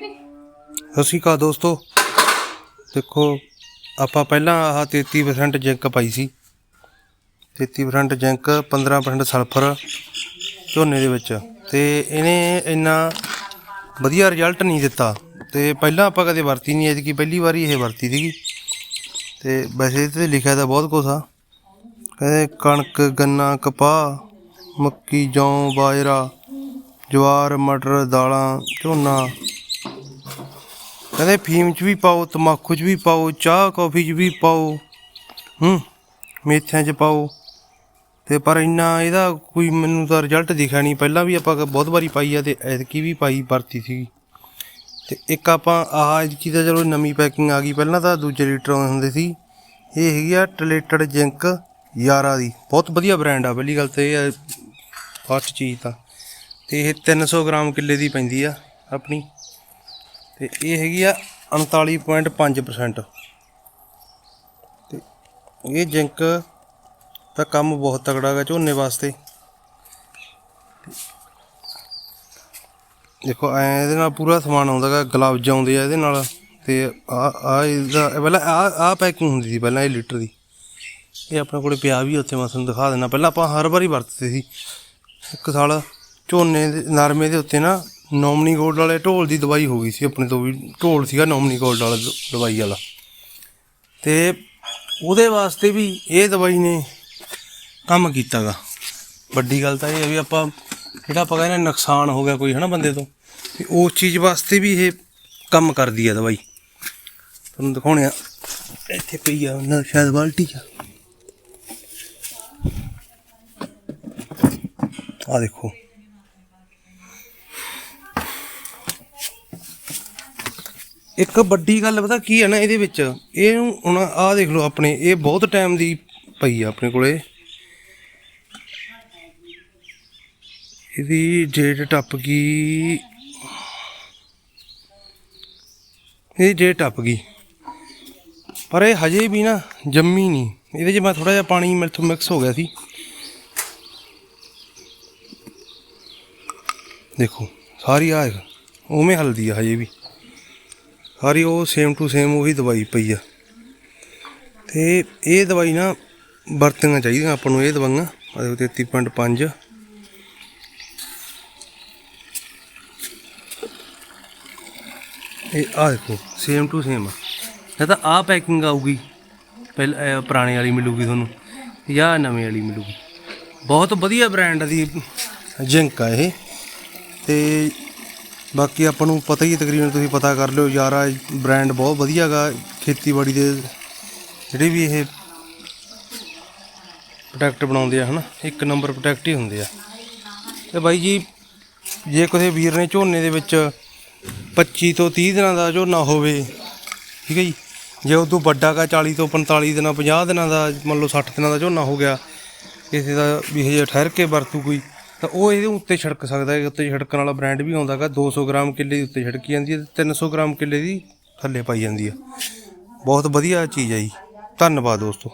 ਸਤਿ ਸ਼੍ਰੀ ਅਕਾਲ ਦੋਸਤੋ। ਦੇਖੋ, ਆਪਾਂ ਪਹਿਲਾਂ ਆਹ 33% ਜਿੰਕ ਪਾਈ ਸੀ। 33% ਜਿੰਕ 15% ਸਲਫਰ ਝੋਨੇ ਦੇ ਵਿੱਚ। ਤੇ ਇਹਨੇ ਇੰਨਾ ਵਧੀਆ ਰਿਜ਼ਲਟ ਨਹੀਂ ਦਿੱਤਾ। ਤੇ ਪਹਿਲਾਂ ਆਪਾਂ ਕਦੇ ਵਰਤੀ ਨਹੀਂ ਐਤਕੀ ਪਹਿਲੀ ਵਾਰੀ ਇਹ ਵਰਤੀ ਸੀਗੀ। ਤੇ ਵੈਸੇ ਇਹਦੇ ਤੇ ਲਿਖਿਆ ਤਾਂ ਬਹੁਤ ਕੁਛ ਆ। ਕਹਿੰਦੇ ਕਣਕ, ਗੰਨਾ, ਕਪਾਹ, ਮੱਕੀ, ਜੌਂ, ਬਾਜਰਾ, ਜਵਾਰ, ਮਟਰ, ਦਾਲਾਂ, ਝੋਨਾ। ਕਹਿੰਦੇ ਫੀਮ ਚ ਵੀ ਪਾਓ, ਤਮਾਕੂ ਚ ਵੀ ਪਾਓ, ਚਾਹ, ਕੌਫੀ ਚ ਵੀ ਪਾਓ, ਹੂੰ, ਮੇਥਿਆਂ ਚ ਪਾਓ। ਤੇ ਪਰ ਇੰਨਾ ਇਹਦਾ ਕੋਈ ਮੈਨੂੰ ਤਾਂ ਰਿਜ਼ਲਟ ਦਿਖਿਆ ਨਹੀਂ। ਪਹਿਲਾਂ ਵੀ ਆਪਾਂ ਬਹੁਤ ਵਾਰੀ ਪਾਈ ਆ ਤੇ ਐਤਕੀ ਵੀ ਪਾਈ, ਵਰਤੀ ਸੀ ਤੇ ਇੱਕ ਆਪਾਂ, ਆਹ ਐਤਕੀ ਤਾਂ ਚਲੋ ਨਵੀਂ ਪੈਕਿੰਗ ਆ ਗਈ। ਪਹਿਲਾਂ ਤਾਂ ਦੂਜੇ ਲੀਟਰ ਆਉਂਦੇ ਹੁੰਦੇ ਸੀ। ਇਹ ਹੈਗੀ ਆ ਟਲੇਟਡ ਜਿੰਕ ਯਾਰਾ ਦੀ। ਬਹੁਤ ਵਧੀਆ ਬ੍ਰਾਂਡ ਆ, ਪਹਿਲੀ ਗੱਲ ਤੇ ਇਹ ਆ ਫਸਟ ਚੀਜ਼ ਤਾਂ। ਤੇ ਇਹ 300 ਗ੍ਰਾਮ ਕਿੱਲੇ ਦੀ ਪੈਂਦੀ ਆ ਆਪਣੀ। ਤੇ ਇਹ ਹੈਗੀ ਆ 39.5% ਤੇ ਇਹ ਜਿੰਕ ਦਾ ਕੰਮ ਬਹੁਤ ਤਕੜਾ ਹੈਗਾ ਝੋਨੇ ਵਾਸਤੇ। ਦੇਖੋ, ਐ ਇਹਦੇ ਨਾਲ ਪੂਰਾ ਸਮਾਨ ਆਉਂਦਾ ਹੈਗਾ ਗਲਵਜ਼ ਆਉਂਦੇ ਆ ਇਹਦੇ ਨਾਲ, ਤੇ ਆ ਆ ਇਹਦਾ, ਇਹ ਪਹਿਲਾਂ ਆ ਆ ਪੈਕਿੰਗ ਹੁੰਦੀ ਸੀ ਪਹਿਲਾਂ ਇਹ ਲੀਟਰ ਦੀ। ਇਹ ਆਪਣੇ ਕੋਲੇ ਪਿਆ ਵੀ ਉੱਥੇ ਮੈਂ ਤੁਹਾਨੂੰ ਦਿਖਾ ਦਿੰਦਾ। ਪਹਿਲਾਂ ਆਪਾਂ ਹਰ ਵਾਰੀ ਵਰਤਦੇ ਸੀ। ਇੱਕ ਸਾਲ ਝੋਨੇ ਦੇ, ਨਰਮੇ ਦੇ ਉੱਤੇ ਨਾ ਨੋਮਨੀ ਗੋਲਡ ਵਾਲੇ ਢੋਲ ਦੀ ਦਵਾਈ ਹੋ ਗਈ ਸੀ, ਆਪਣੇ ਤੋਂ ਵੀ ਢੋਲ ਸੀਗਾ ਨੋਮਨੀ ਗੋਲਡ ਵਾਲਾ ਦ- ਦਵਾਈ ਵਾਲਾ। ਤੇ ਉਹਦੇ ਵਾਸਤੇ ਵੀ ਇਹ ਦਵਾਈ ਨੇ ਕੰਮ ਕੀਤਾਗਾ। ਵੱਡੀ ਗੱਲ ਤਾਂ ਇਹ ਹੈ ਵੀ ਆਪਾਂ, ਜਿਹੜਾ ਆਪਾਂ ਕਹਿੰਦੇ ਨੁਕਸਾਨ ਹੋ ਗਿਆ ਕੋਈ ਹਨਾ ਬੰਦੇ ਤੋਂ ਉਸ ਚੀਜ਼ ਵਾਸਤੇ ਵੀ ਇਹ ਕੰਮ ਕਰਦੀ ਆ ਦਵਾਈ। ਤੁਹਾਨੂੰ ਦਿਖਾਉਣੇ ਆ, ਇੱਥੇ ਪਈ ਆ, ਨਾ ਸ਼ਾਇਦ ਬਾਲਟੀ ਆ। ਆ ਦੇਖੋ। ਇੱਕ ਵੱਡੀ ਗੱਲ ਪਤਾ ਕੀ ਹੈ ਨਾ ਇਹਦੇ ਵਿੱਚ? ਇਹਨੂੰ ਹੁਣ ਆਹ ਦੇਖ ਲਓ ਆਪਣੇ, ਇਹ ਬਹੁਤ ਟਾਈਮ ਦੀ ਪਈ ਆ ਆਪਣੇ ਕੋਲੇ। ਇਹਦੀ ਡੇਟ ਟੱਪ ਗਈ। ਇਹਦੀ ਡੇਟ ਟੱਪ ਗਈ। ਪਰ ਇਹ ਹਜੇ ਵੀ ਨਾ ਜੰਮੀ ਨਹੀਂ। ਇਹਦੇ 'ਚ ਮੈਂ ਥੋੜਾ ਜਿਹਾ ਪਾਣੀ ਮੇਰੇ ਤੋਂ ਮਿਕਸ ਹੋ ਗਿਆ ਸੀ। ਦੇਖੋ, ਸਾਰੀ ਆ ਉਵੇਂ ਹਲਦੀ ਆ ਹਜੇ ਵੀ। ਸਾਰੀ ਉਹ ਸੇਮ ਟੂ ਸੇਮ ਉਹੀ ਦਵਾਈ ਪਈ ਆ। ਤੇ ਇਹ ਦਵਾਈ ਨਾ ਵਰਤਣੀਆਂ ਚਾਹੀਦੀਆਂ ਆਪਾਂ ਨੂੰ ਇਹ ਦਵਾਈਆਂ ਆ ਦੇਖੋ 33.5 ਇਹ ਆ ਦੇਖੋ ਸੇਮ ਟੂ ਸੇਮ ਆ। ਇਹ ਤਾਂ ਆ ਪੈਕਿੰਗ ਆਊਗੀ, ਪਹਿਲਾਂ ਪੁਰਾਣੇ ਵਾਲੀ ਮਿਲੂਗੀ ਤੁਹਾਨੂੰ, ਜਾਂ ਨਵੇਂ ਵਾਲੀ ਮਿਲੂਗੀ। ਬਹੁਤ ਵਧੀਆ ਬ੍ਰਾਂਡ ਦੀ ਜਿੰਕ ਆ ਇਹ। ਤੇ ਬਾਕੀ ਆਪਾਂ ਨੂੰ ਪਤਾ ਹੀ ਹੈ, ਤਕਰੀਬਨ ਤੁਸੀਂ ਪਤਾ ਕਰ ਲਿਓ, ਯਾਰਾ ਬ੍ਰਾਂਡ ਬਹੁਤ ਵਧੀਆ ਗਾ, ਖੇਤੀਬਾੜੀ ਦੇ ਜਿਹੜੇ ਵੀ ਇਹ ਪ੍ਰੋਡਕਟ ਬਣਾਉਂਦੇ ਆ, ਹਨਾ, ਇੱਕ ਨੰਬਰ ਪ੍ਰੋਡਕਟ ਹੀ ਹੁੰਦੇ ਆ। ਤੇ ਬਾਈ ਜੀ, ਜੇ ਕਿਸੇ ਵੀਰ ਨੇ ਝੋਨੇ ਦੇ ਵਿੱਚ 25 ਤੋਂ 30 ਦਿਨਾਂ ਦਾ ਝੋਨਾ ਹੋਵੇ, ਠੀਕ ਹੈ ਜੀ, ਜੇ ਉਹ ਤੋਂ ਵੱਡਾ ਕਾ 40 ਤੋਂ 45 ਦਿਨਾਂ 50 ਦਿਨਾਂ ਦਾ, ਮੰਨ ਲਓ 60 ਦਿਨਾਂ ਦਾ ਝੋਨਾ ਹੋ ਗਿਆ, ਕਿਸੇ ਦਾ ਵੀ ਹਜੇ ਠਹਿਰ ਕੇ ਵਰਤੂ ਕੋਈ ਤਾਂ ਉਹ ਇਹਦੇ ਉੱਤੇ ਛਿੜਕ ਸਕਦਾ ਹੈ, ਉੱਤੇ ਛਿੜਕਣ ਵਾਲਾ ਬ੍ਰਾਂਡ ਵੀ ਆਉਂਦਾਗਾ 200 ਗ੍ਰਾਮ ਕਿੱਲੇ ਦੀ ਉੱਤੇ ਛਿੜਕੀ ਜਾਂਦੀ ਹੈ ਤੇ 300 ਗ੍ਰਾਮ ਕਿੱਲੇ ਦੀ ਥੱਲੇ ਪਾਈ ਜਾਂਦੀ ਹੈ। ਬਹੁਤ ਵਧੀਆ ਚੀਜ਼ ਹੈ ਜੀ। ਧੰਨਵਾਦ ਦੋਸਤੋ।